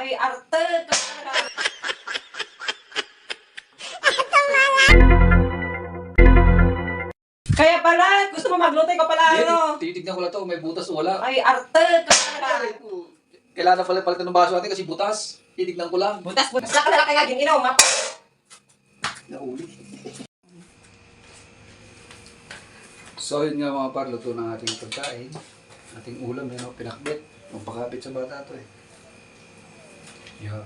Ay, arte ka talaga. Kaya pala, gusto mo magluto ka pala, ano? Titignan ko lang to, may butas o wala. Ay, arte ka talaga. Kailangan pala palitan ng baso natin kasi butas. Titignan ko lang. Butas, butas na ka lalaki nga gininom, ha? Nauli. so yun nga mga par, luto ng ating pagkain. Ating ulam, yun o, pinakbit. Magpakapit sa bata to eh. Yan.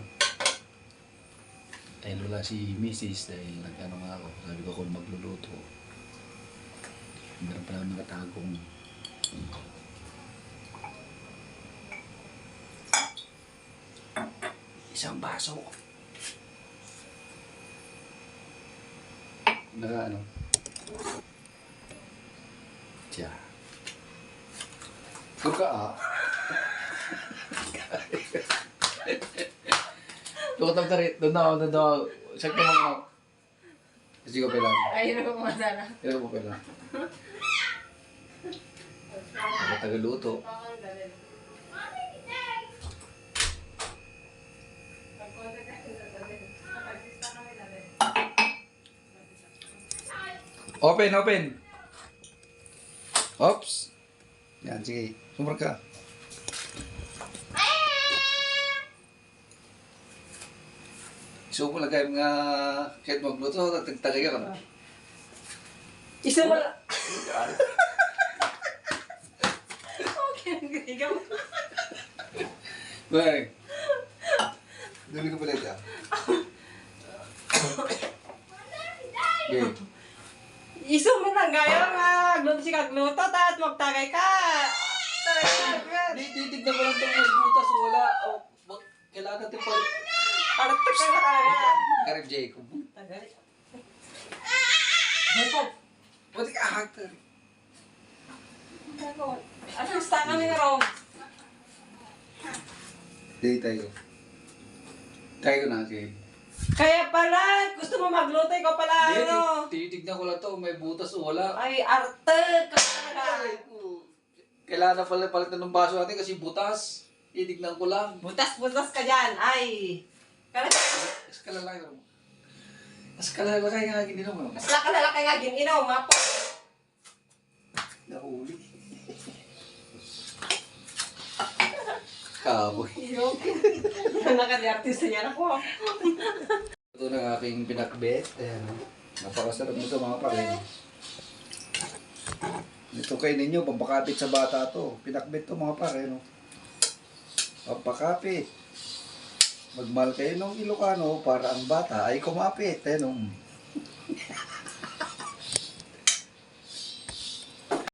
Dahil wala si Mrs. dahil nagano nga ako. Sabi ko kung magluluto. Meron pala nakatagong isang baso. Naka ano? Tiya. Suka ah. Tukot ang tarit. Doon na ako, doon na ako. Sakto mo ako. Kasi ko pala. Ay, ano mo sana? Kailan mo pala? Ako tagaluto. Open, open. Oops. Yan, sige. Sumar ka. So, mo lagay mga kahit magluto, tagtagay ka na. Isa mo lang. Okay, ikaw. Bang. Dali ko pala ito. Okay. Iso mo lang gaya nga, gluto si kagluto, tapos magtagay ka. Talaga. Di, titignan ko lang itong may butas o wala. O, mag- kailangan natin pa. Arte ka na talaga. Karib Jacob. Tagay. Jacob, Ba't ka actor? Jacob. Ano yung staka ni Rom? Di tayo. Tayo ko na, sige. Kaya pala, gusto mo magluto, ikaw pala, ano? ti- titignan ko lang to, may butas o wala. Ay, arte ka talaga. Ay, po. Kailangan na pala palitan ng baso natin kasi butas. Titignan ko lang. Butas-butas ka dyan. Ay. Mas kalalaki mo. Mas kalalaki nga gininom mo. mas laka lalaki nga gininom, ha? po. Nahuli. Kaboy. Niya na po. Ito na aking pinakbet. Ayan. Napakasarap nito mga parin. Ito kay ninyo, pampakapit sa bata to. Pinakbet to mga pare, no? Pampakapit. Magmahal kayo ng Ilocano para ang bata ay kumapit. Eh, no?